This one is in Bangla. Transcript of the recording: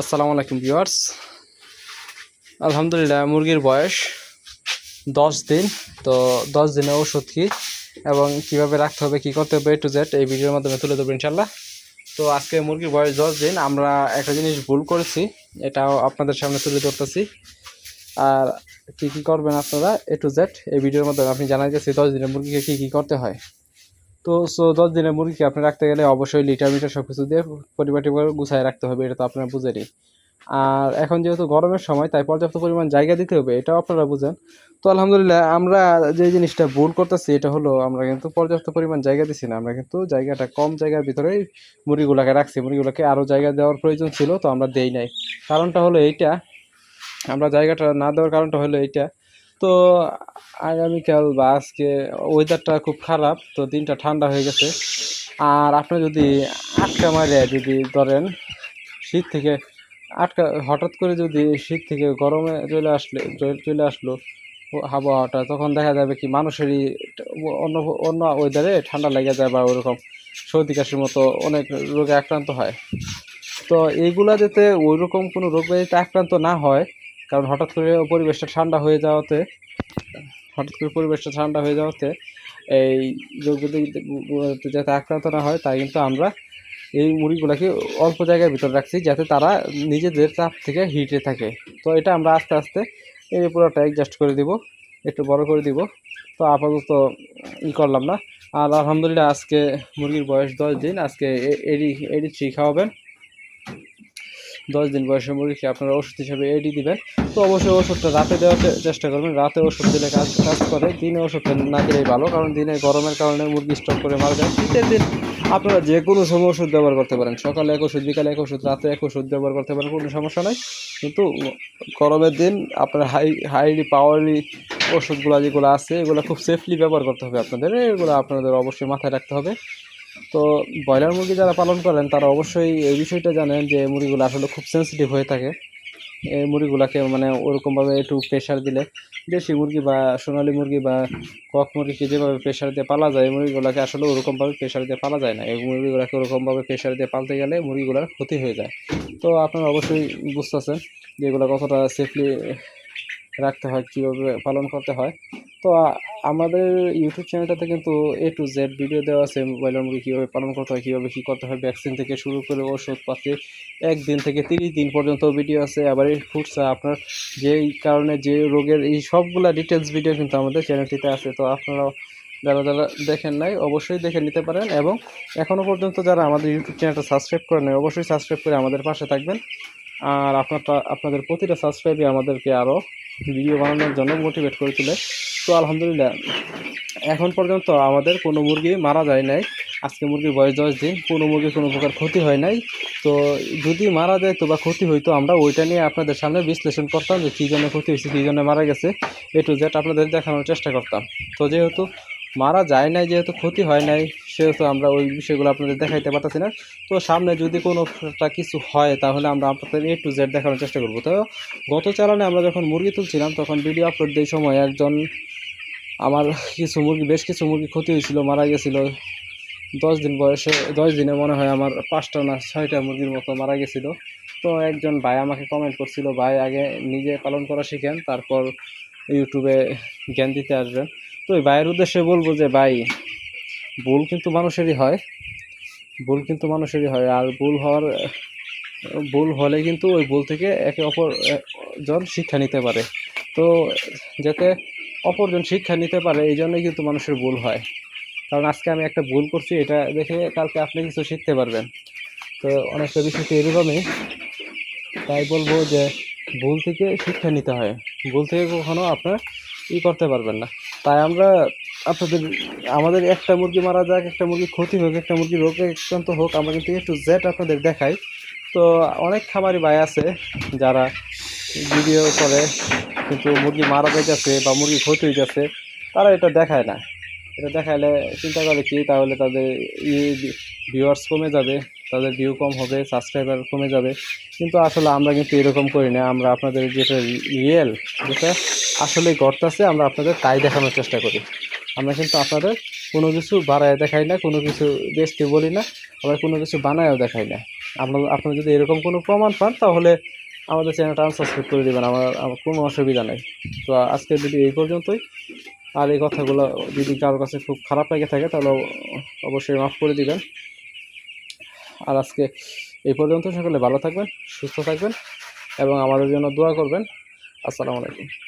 আসসালামু আলাইকুম ভিউয়ার্স। আলহামদুলিল্লাহ, মুরগির বয়স দশ দিন। তো দশ দিনে ওষুধ কী এবং কীভাবে রাখতে হবে, কি করতে হবে টু জেড এই ভিডিওর মাধ্যমে তুলে দেবো ইনশাল্লাহ তো আজকে মুরগির বয়স দশ দিন, আমরা একটা জিনিস ভুল করেছি, এটাও আপনাদের সামনে তুলে ধরতেছি। আর কি কি করবেন আপনারা এ টু জেড এই ভিডিওর মাধ্যমে আপনি জানা গেছি দশ দিনের মুরগিকে কী কী করতে হয়। তো সো দশ দিনের মুরগিকে আপনি রাখতে গেলে অবশ্যই লিটার, মিটার সব কিছু দিয়ে পরিপাটি গুছায় রাখতে হবে, এটা তো আপনারা বুঝেনি আর এখন যেহেতু গরমের সময়, তাই পর্যাপ্ত পরিমাণ জায়গা দিতে হবে, এটাও আপনারা বুঝেন। তো আলহামদুলিল্লাহ, আমরা যে জিনিসটা ভুল করতেছি, এটা হলো আমরা কিন্তু পর্যাপ্ত পরিমাণ জায়গা দিচ্ছি না, আমরা কিন্তু জায়গাটা কম জায়গার ভিতরেই মুরগিগুলোকে রাখছি, মুরগিগুলোকে আরও জায়গা দেওয়ার প্রয়োজন ছিল, তো আমরা দেই নাই। কারণটা হলো এইটা, আমরা জায়গাটা না দেওয়ার কারণটা হলো এইটা তো আগামীকাল বা আজকে ওয়েদারটা খুব খারাপ, তো দিনটা ঠান্ডা হয়ে গেছে। আর আপনি যদি আটকা মারে যদি ধরেন, শীত থেকে আটকা, হঠাৎ করে যদি শীত থেকে গরমে চলে আসলে, চলে আসলো আবহাওয়াটা, তখন দেখা যাবে কি মানুষেরই অন্য অন্য ওয়েদারে ঠান্ডা লেগে যায় বা ওরকম সর্দি কাশির মতো অনেক রোগে আক্রান্ত হয়। তো এইগুলা যাতে ওইরকম কোনো রোগ ব্যাধিতে আক্রান্ত না হয় কারণ হঠাৎ করে পরিবেশটা ঠান্ডা হয়ে যাওয়াতে, হঠাৎ করে পরিবেশটা ঠান্ডা হয়ে যাওয়াতে এই ব্যাধিতে যাতে আক্রান্ত না হয়, তাই কিন্তু আমরা এই মুরগিগুলোকে অল্প জায়গার ভিতরে রাখছি যাতে তারা নিজেদের চাপ থেকে হিটে থাকে। তো এটা আমরা আস্তে আস্তে এই পুরোটা অ্যাডজাস্ট করে দিব, একটু বড় করে দিব। তো আপাতত ই করলাম না। আর আলহামদুলিল্লাহ আজকে মুরগির বয়স দশ দিন, আজকে এডি এডি থ্রি খাওয়াবেন। দশ দিন বয়সের মুরগিকে আপনারা ওষুধ হিসাবে এডি দিবেন। তো অবশ্যই ওষুধটা রাতে দেওয়ার চেষ্টা করবেন। রাতে ওষুধ দিলে কাজ কাজ করে। দিনে ওষুধটা না দিলেই ভালো, কারণ দিনে গরমের কারণে মুরগি স্টক করে মারা যায়। শীতের দিন আপনারা যে কোনো সময় ওষুধ ব্যবহার করতে পারেন। সকালে এক ওষুধ, বিকালে এক ওষুধ, রাতে এক ওষুধ ব্যবহার করতে পারেন, কোনো সমস্যা নাই। কিন্তু গরমের দিন আপনার হাই হাইলি পাওয়ারলি ওষুধগুলো যেগুলো আছে, এগুলো খুব সেফলি ব্যবহার করতে হবে আপনাদের। এগুলো আপনাদের অবশ্যই মাথায় রাখতে হবে। তো ব্রয়লার মুরগি যারা পালন করেন, তারা অবশ্যই এই বিষয়টা জানেন যে মুরগিগুলো আসলে খুব সেন্সিটিভ হয়ে থাকে। এই মুরগিগুলোকে মানে ওরকমভাবে একটু প্রেশার দিলে দেশি মুরগি বা সোনালী মুরগি বা কক মুরগিকে যেভাবে প্রেশার দিয়ে পালা যায়, এই মুরগিগুলোকে আসলে ওরকমভাবে প্রেশার দিয়ে পালা যায় না। এই মুরগিগুলোকে ওরকমভাবে প্রেশার দিয়ে পালতে গেলে মুরগিগুলোর ক্ষতি হয়ে যায়। তো আপনারা অবশ্যই বুঝতেছেন যে এগুলো কতটা সেফলি রাখতে হয়, কীভাবে পালন করতে হয়। তো আমাদের ইউটিউব চ্যানেলটাতে কিন্তু এ টু জেড ভিডিও দেওয়া আছে ব্রয়লার মুরগি কীভাবে পালন করতে হয়, কীভাবে কী করতে হয় ভ্যাকসিন থেকে শুরু করে ওষুধ পাতি একদিন থেকে তিরিশ দিন পর্যন্ত ভিডিও আছে, আবার এই ফুডসা আপনার যেই কারণে যে রোগের, এই সবগুলা ডিটেলস ভিডিও কিন্তু আমাদের চ্যানেলটিতে আছে। তো আপনারাও যারা যারা দেখেন নাই, অবশ্যই দেখে নিতে পারেন এবং এখনও পর্যন্ত যারা আমাদের ইউটিউব চ্যানেলটা সাবস্ক্রাইব করেন নাই, অবশ্যই সাবস্ক্রাইব করে আমাদের পাশে থাকবেন। আর আপনারটা, আপনাদের প্রতিটা সাবস্ক্রাইবই আমাদেরকে আরও ভিডিও বানানোর জন্য মোটিভেট করে তো আলহামদুলিল্লাহ, এখন পর্যন্ত আমাদের কোনো মুরগি মারা যায় নাই। আজকে মুরগির বয়স দশ দিন, কোনো মুরগির কোনো প্রকার ক্ষতি হয় নাই। তো যদি মারা যায় তো বা ক্ষতি হইতো, আমরা ওইটা নিয়ে আপনাদের সামনে বিশ্লেষণ করতাম যে কী জন্য ক্ষতি হয়েছে কী জন্য মারা গেছে। এ টু জেড আপনাদের দেখানোর চেষ্টা করতাম। তো যেহেতু মারা যায় নাই, যেহেতু ক্ষতি হয় নাই সেহেতু আমরা ওই বিষয়গুলো আপনাদের দেখাইতে পারতেছি না। তো সামনে যদি কোনো একটা কিছু হয়, তাহলে আমরা আপনাদের এ টু জেড দেখানোর চেষ্টা করব। তো গত চালানে আমরা যখন মুরগি তুলছিলাম, তখন ভিডিও আপলোড দিয়ে সময় একজন আমার কিছু মুরগি, বেশ কিছু মুরগি ক্ষতি হয়েছিল, মারা গেছিল। দশ দিন বয়সে, দশ দিনে মনে হয় আমার পাঁচটা না ছয়টা মুরগির মতো মারা গেছিল। তো একজন ভাই আমাকে কমেন্ট করছিল, ভাই, আগে নিজে পালন করা শিখেন, তারপর ইউটিউবে জ্ঞান দিতে আসবেন। তো ভাইয়ের উদ্দেশ্যে বলব যে, ভাই ভুল কিন্তু মানুষেরই হয়। ভুল কিন্তু মানুষেরই হয়। আর ভুল হওয়ার, ভুল হলে কিন্তু ওই ভুল থেকে একে অপর, জন শিক্ষা নিতে পারে। তো যাতে অপরজন শিক্ষা নিতে পারে, এই জন্যই কিন্তু মানুষের ভুল হয়। কারণ আজকে আমি একটা ভুল করছি, এটা দেখে কালকে আপনি কিছু শিখতে পারবেন। তো অনেকটা বিষয়টি এরকমই। তাই বলব যে ভুল থেকে শিক্ষা নিতে হয়। ভুল থেকে কখনো আপনার ই করতে পারবেন না। তাই আমরা আপনাদের, আমাদের একটা মুরগি মারা যাক, একটা মুরগি ক্ষতি হোক, একটা মুরগি রোগে আক্রান্ত হোক, আমরা কিন্তু একটু জেড আপনাদের দেখাই। তো অনেক খামারি ভাই আছে যারা ভিডিও করে কিন্তু মুরগি মারা যাইতেছে বা মুরগি ক্ষতি যাচ্ছে তারা এটা দেখায় না। এটা দেখাইলে চিন্তা করে কি, তাহলে তাদের ইয়ে ভিউয়ার্স কমে যাবে, তাদের ভিউ কম হবে সাবস্ক্রাইবার কমে যাবে। কিন্তু আসলে আমরা কিন্তু এরকম করি না, আমরা আপনাদের যেটা রিয়েল যেটা আসলে ঘটতেছে, আমরা আপনাদের তাই দেখানোর চেষ্টা করি। আমরা কিন্তু আপনাদের কোনো কিছু বাড়ায় দেখাই না, কোনো কিছু বেচতে বলি না, আবার কোনো কিছু বানায়ও দেখাই না। আপনার, আপনারা যদি এরকম কোনো প্রমাণ পান, তাহলে আমাদের চ্যানেলটা আনসাবস্ক্রাইব করে দেবেন, আমার আমার কোনো অসুবিধা নেই। তো আজকের ভিডিও এই পর্যন্তই। আর এই কথাগুলো যদি কারোর কাছে খুব খারাপ লেগে থাকে, তাহলে অবশ্যই মাফ করে দিবেন। আর আজকে এই পর্যন্ত সকলে ভালো থাকবেন, সুস্থ থাকবেন, এবং আমাদের জন্য দোয়া করবেন। আসসালামু আলাইকুম।